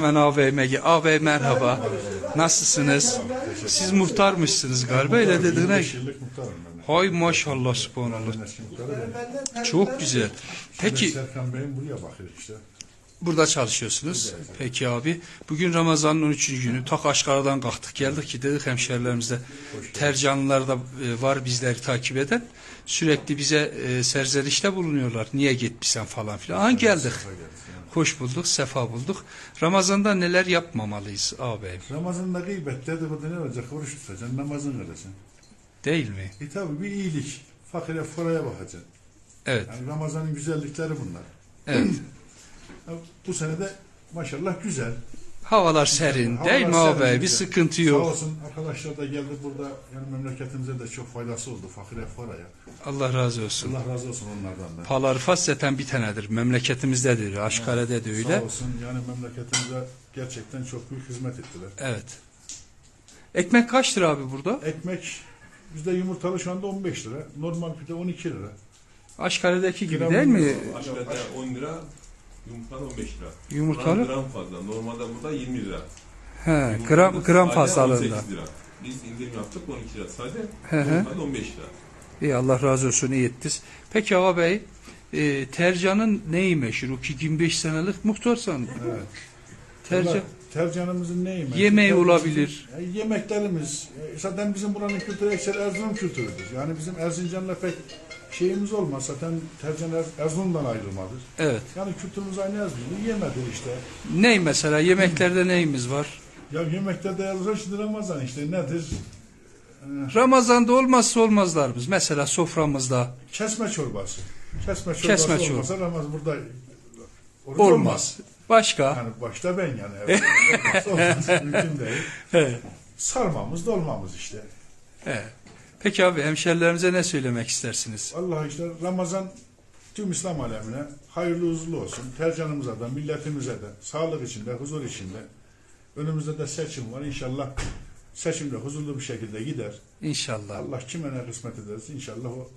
Hemen ağabeyime, ağabey merhaba. Nasılsınız? Siz muhtarmışsınız galiba öyle dediğine. 25 yıllık muhtarım ben. Hay maşallah subhanallah. Çok güzel. Peki Serkan Bey'in buraya bakıyor işte. Burada çalışıyorsunuz. Peki abi. Bugün Ramazan'ın 13. günü. Tak Aşkara'dan kalktık geldik ki dedik hemşerilerimizde tercanlılar da e, var bizleri takip eden. Sürekli bize e, serzenişte bulunuyorlar. Niye gitmişsen falan filan. Ha geldik. Hoş bulduk, sefa bulduk. Ramazan'da neler yapmamalıyız ağabeyim? Ramazan'da gıybet dedikodu ne olacak? Oruç tutacaksın, namazın kılacaksın. Değil mi? E tabi bir iyilik. Fakire foraya bakacaksın. Evet. Yani Ramazan'ın güzellikleri bunlar. Evet. Bu sene de maşallah güzel. Havalar serin Havalar değil mi serin, ağabey? Bir sıkıntı Sağ yok. olsun arkadaşlar da geldi burada. Yani memleketimize de çok faydası oldu fakire foraya. Allah razı olsun. Allah razı olsun onlardan da. Palarfas zaten bir tanedir. Memleketimizdedir. Aşkare'de de öyle. Sağ olsun yani memleketimize gerçekten çok büyük hizmet ettiler. Evet. Ekmek kaç lira abi burada? Ekmek bizde yumurtalı şu anda 15 lira. Normal pide 12 lira. Aşkare'deki gibi Gram değil mi? Aşağıda 10 lira, yumurtadan 15 lira. Yumurtalı? Gram fazla. Normalde burada 20 lira. He, Yumurtadan gram gram sade fazlalığında. 18 lira. Biz indirim yaptık 12 lira sade. Hı. Yumurtadan 15 lira. İyi Allah razı olsun iyi ettiniz. Peki ağabey e, Tercan'ın neyi meşhur? O ki 25 senelik muhtarsan. Evet. Tercan. Tercanımızın neyi? meşhur? Yemeği olabilir. E, yemeklerimiz. e, zaten bizim buranın kültürü ekser Erzurum kültürüdür. Yani bizim Erzincan'la pek şeyimiz olmaz. Zaten Tercan Er- Erzurum'dan ayrılmadır. Evet. Yani kültürümüz aynı Erzurum'u yemedir işte. Ney mesela? Yemeklerde neyimiz var? Ya yemekte de Erzurum şimdi Ramazan işte nedir? E, Ramazan'da olmazsa olmazlarımız. Mesela soframızda kesme çorbası. Kesme çorbası Kesme olmasa Ramazan burada oruç olmaz. Başka? Yani başta ben yani. Evet. Olmazsa. Mümkün değil. Evet. Sarmamız dolmamız işte. Evet. Peki abi hemşerilerimize ne söylemek istersiniz? Allah işte Ramazan tüm İslam alemine hayırlı uzunlu olsun. Tercanımıza da, milletimize de, sağlık içinde, huzur içinde. Önümüzde de seçim var. İnşallah seçimde huzurlu bir şekilde gider. İnşallah. Allah kime ne kısmet ederse inşallah o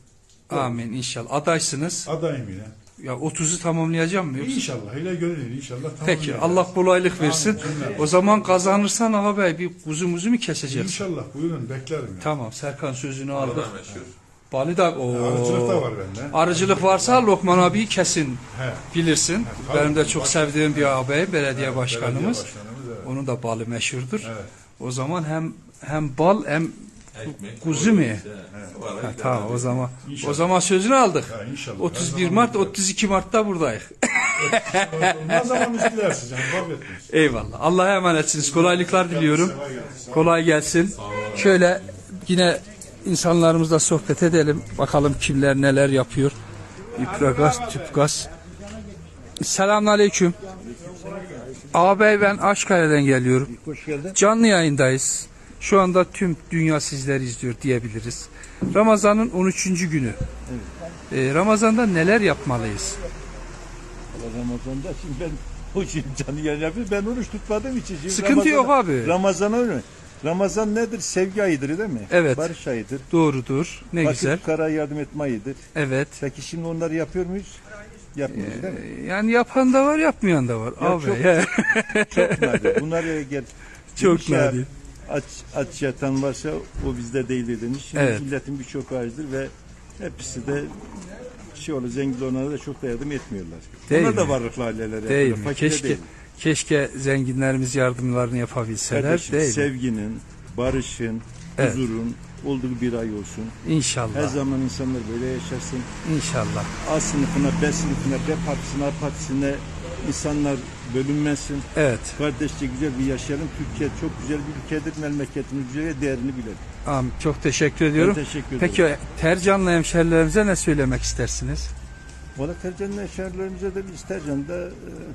Amin inşallah. Adaysınız. adayım yine. Ya 30'u tamamlayacağım mı yoksa? İnşallah öyle görünür. İnşallah tamam. Peki Allah kolaylık versin. O zaman kazanırsan ağabey bir kuzumuzu mu keseceksin? İnşallah buyurun beklerim. Ya. Tamam Serkan sözünü aldık. Bali da o. Arıcılık da var bende. Arıcılık varsa Lokman abi kesin He. bilirsin. tabii. Benim de çok Baş- sevdiğim bir ağabey belediye Belediye başkanımız. başkanımız, evet. Onun da balı meşhurdur. Evet. O zaman hem hem bal hem Ekmek. Kuzu mu? var, ha, tamam o zaman İnşallah. o zaman sözünü aldık. Ya inşallah. 31 Her zaman Mart beklerim. 32 Mart'ta buradayız. Ne zaman istersiniz canım fark etmez. Eyvallah. Allah'a emanetsiniz. Kolaylıklar diliyorum. Kolay gelsin. Şöyle yine insanlarımızla sohbet edelim. Bakalım kimler neler yapıyor. İpragaz, tüpgaz. Selamünaleyküm. Ağabey ben Aşkare'den geliyorum. Hoş geldin. Canlı yayındayız. Şu anda tüm dünya sizleri izliyor diyebiliriz. Ramazan'ın 13. günü. Ee, Ramazan'da neler yapmalıyız? Ramazan'da şimdi ben o şimdi canı yapıyor. Ben oruç tutmadığım için. Şimdi Sıkıntı yok abi. Ramazan öyle. Ramazan nedir? Sevgi ayıdır değil mi? Evet. Barış ayıdır. Doğrudur. Ne Fakir güzel. fukara yardım etme ayıdır. Evet. Peki şimdi onları yapıyor muyuz? Yapmıyoruz değil mi? Yani yapan da var, yapmayan da var. Ya Abi, çok-. Çok nadir. Bunlar gel. Çok ya, nadir. Aç, aç yatan varsa o bizde değildir demiş. Şimdi Evet. milletin birçok ağacıdır ve hepsi de şey olur zengin olanlara da çok da yardım etmiyorlar. Değil Onlar da mi? varlıklı aileler Değil yapıyorlar. mi? Keşke değil. keşke zenginlerimiz yardımlarını yapabilseler Kardeşim, değil mi? sevginin, barışın, Evet. huzurun olduğu bir ay olsun. Her İnşallah. zaman insanlar böyle yaşasın. İnşallah. A sınıfına, B sınıfına, B partisine, A partisine insanlar bölünmesin. Evet. Kardeşçe güzel bir yaşayalım. Türkiye çok güzel bir ülkedir. Memleketimiz güzel değerini bilelim. Amin. Çok teşekkür ediyorum. Ben teşekkür ederim. Peki Tercan'la hemşerilerimize ne söylemek istersiniz? Valla Tercan'ın eşyalarımıza da biz Tercan'da e,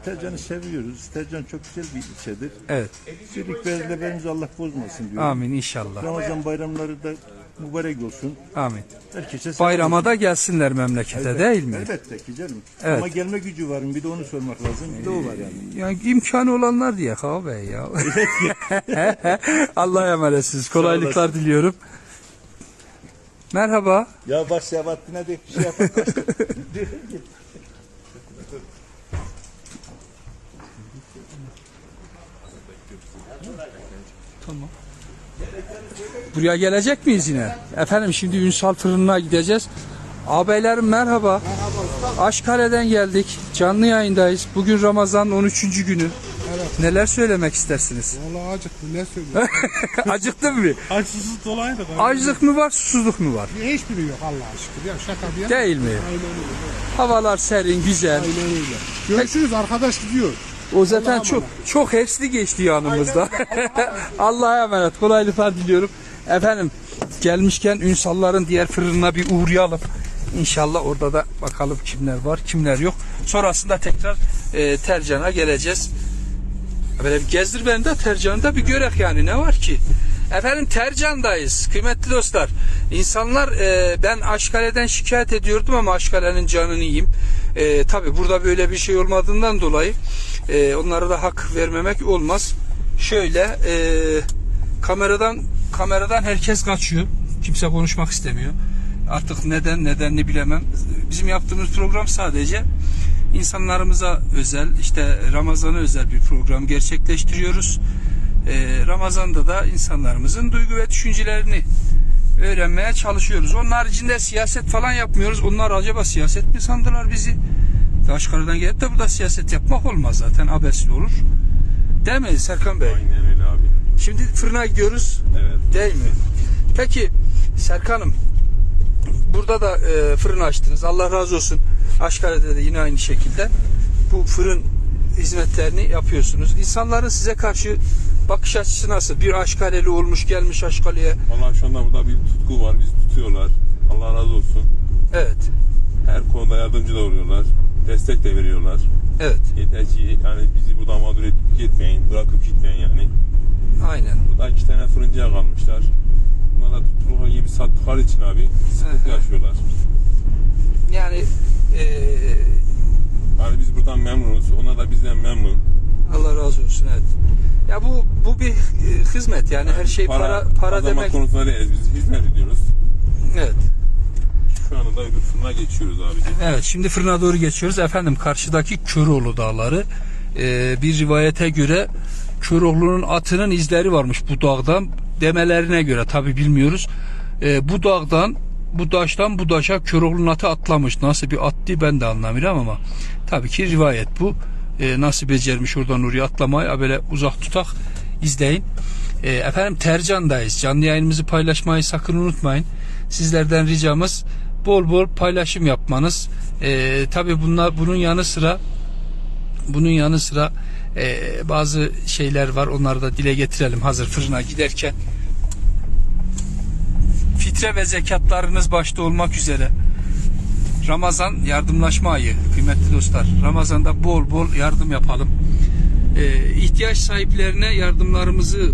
Tercan'ı seviyoruz. Tercan çok güzel bir ilçedir. Evet. Birlik beraberliğimizi Allah bozmasın diyorum. Amin inşallah. Ramazan bayramları da mübarek olsun. Amin. Herkese selam Bayrama da gelsinler memlekete Elbette, değil mi? Elbette ki canım. Evet. Ama gelme gücü var mı? Bir de onu sormak lazım. Bir de o var yani. Yani imkanı olanlar diye abi ya. Allah'a emanetsiniz. Kolaylıklar diliyorum. Merhaba. Ya bak Sebahattin'e de bir şey yapar. Tamam. Buraya gelecek miyiz yine? Efendim şimdi Ünsal fırınına gideceğiz. Ağabeylerim merhaba. Aşkale'den geldik. Canlı yayındayız. Bugün Ramazan'ın 13. günü. Neler söylemek istersiniz? Vallahi acıktı ne söyleyeyim. Acıktın mı? Açsız dolayı da Açlık mı var, susuzluk mu var? hiçbiri yok Allah'a şükür. Ya şaka bir yana. Değil mi? Aynen öyle. Havalar serin, güzel. Aynen öyle. Görüşürüz arkadaş gidiyor. O zaten çok çok hevesli geçti yanımızda. Allah'a emanet. Kolaylıklar diliyorum. Efendim gelmişken Ünsalların diğer fırınına bir uğrayalım. İnşallah orada da bakalım kimler var, kimler yok. Sonrasında tekrar e, Tercan'a geleceğiz. Böyle bir gezdir beni de Tercan'ı da bir görek yani ne var ki? Efendim Tercan'dayız kıymetli dostlar. İnsanlar e, ben Aşkale'den şikayet ediyordum ama Aşkale'nin canını yiyeyim. E, Tabi burada böyle bir şey olmadığından dolayı e, onlara da hak vermemek olmaz. Şöyle e, kameradan kameradan herkes kaçıyor. Kimse konuşmak istemiyor. Artık neden nedenini bilemem. Bizim yaptığımız program sadece insanlarımıza özel işte Ramazan'a özel bir program gerçekleştiriyoruz. Ee, Ramazan'da da insanlarımızın duygu ve düşüncelerini öğrenmeye çalışıyoruz. Onun haricinde siyaset falan yapmıyoruz. Onlar acaba siyaset mi sandılar bizi? Taşkara'dan gelip de burada siyaset yapmak olmaz zaten abes olur. Değil mi Serkan Bey? Aynen öyle abi. Şimdi fırına gidiyoruz Evet. değil mi? Peki Serkan'ım burada da e, fırın açtınız. Allah razı olsun. Aşkare'de de yine aynı şekilde bu fırın hizmetlerini yapıyorsunuz. İnsanların size karşı bakış açısı nasıl? Bir Aşkareli olmuş gelmiş Aşkale'ye. Vallahi şu anda burada bir tutku var. Bizi tutuyorlar. Allah razı olsun. Evet. Her konuda yardımcı da oluyorlar. Destek de veriyorlar. Evet. Yeter ki yani bizi burada mağdur edip gitmeyin. Bırakıp gitmeyin yani. Aynen. Burada iki tane fırıncıya kalmışlar. Bunlar da tutulma gibi sattıkları için abi sıkıntı yaşıyorlar. Yani e, Yani biz buradan memnunuz. Onlar da bizden memnun. Allah razı olsun evet. Ya bu bu bir e, hizmet yani her şey para para, kazanmak demek. konusunda değiliz. Biz hizmet ediyoruz. Evet. Şu anda da öbür fırına geçiyoruz abiciğim. Evet şimdi fırına doğru geçiyoruz. Efendim karşıdaki Köroğlu dağları. Ee, bir rivayete göre Köroğlu'nun atının izleri varmış bu dağdan. Demelerine göre tabi bilmiyoruz. Ee, bu dağdan bu daştan bu daşa Köroğlu'nun atı atlamış. Nasıl bir attı ben de anlamıyorum ama tabii ki rivayet bu. Ee, nasıl becermiş oradan oraya atlamayı böyle uzak tutak izleyin. Ee, efendim Tercan'dayız. Canlı yayınımızı paylaşmayı sakın unutmayın. Sizlerden ricamız bol bol paylaşım yapmanız. Ee, tabii bunlar bunun yanı sıra bunun yanı sıra e, bazı şeyler var. Onları da dile getirelim hazır fırına giderken. Fitre ve zekatlarınız başta olmak üzere Ramazan yardımlaşma ayı kıymetli dostlar. Ramazan'da bol bol yardım yapalım. Ee, ihtiyaç sahiplerine yardımlarımızı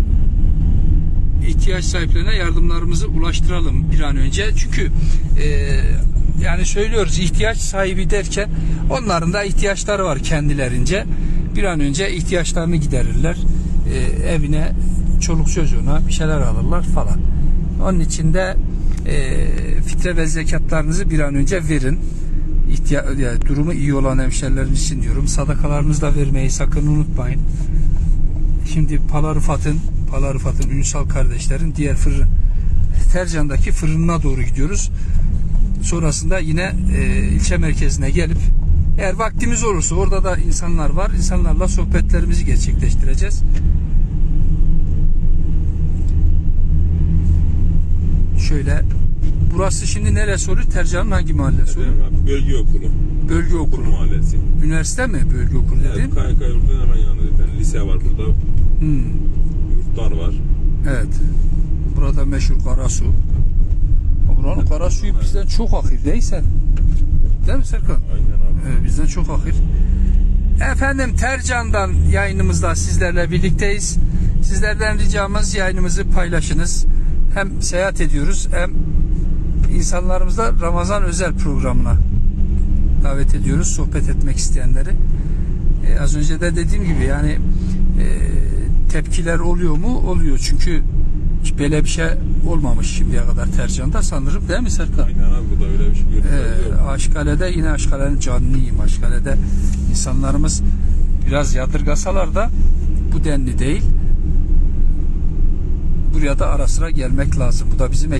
ihtiyaç sahiplerine yardımlarımızı ulaştıralım bir an önce. Çünkü e, yani söylüyoruz ihtiyaç sahibi derken onların da ihtiyaçları var kendilerince. Bir an önce ihtiyaçlarını giderirler. E, evine çoluk çocuğuna bir şeyler alırlar falan. Onun için de e, fitre ve zekatlarınızı bir an önce verin. İhtiya yani durumu iyi olan hemşerilerimiz için diyorum. Sadakalarınızı da vermeyi sakın unutmayın. Şimdi Pala Rıfat'ın Pala Rıfat'ın Ünsal kardeşlerin diğer fırın Tercan'daki fırınına doğru gidiyoruz. Sonrasında yine e, ilçe merkezine gelip eğer vaktimiz olursa orada da insanlar var. İnsanlarla sohbetlerimizi gerçekleştireceğiz. Şöyle burası şimdi neresi oluyor? Tercan'ın hangi mahallesi oluyor? Bölge okulu. Bölge Okul okulu. mahallesi. Üniversite mi bölge okulu dediğin? Evet, KYK yurtunun hemen yanında zaten. Lise var burada. Hmm, Yurtlar var. evet. Burada meşhur Karasu. Buranın Karasu'yu bizden çok akır değilse. Değil mi Serkan? Aynen abi. Evet, bizden çok akır. Efendim Tercan'dan yayınımızda sizlerle birlikteyiz. Sizlerden ricamız yayınımızı paylaşınız. Hem seyahat ediyoruz hem insanlarımızla Ramazan özel programına davet ediyoruz sohbet etmek isteyenleri. Ee, az önce de dediğim gibi yani e, tepkiler oluyor mu? Oluyor çünkü hiç böyle bir şey olmamış şimdiye kadar Tercan'da sanırım değil mi Serkan? Aynen abi burada öyle bir şey Ee. Aşkale'de yine Aşkale'nin canlıyım. Aşkale'de insanlarımız biraz yadırgasalar da bu denli değil. buraya da ara sıra gelmek lazım. Bu da bizim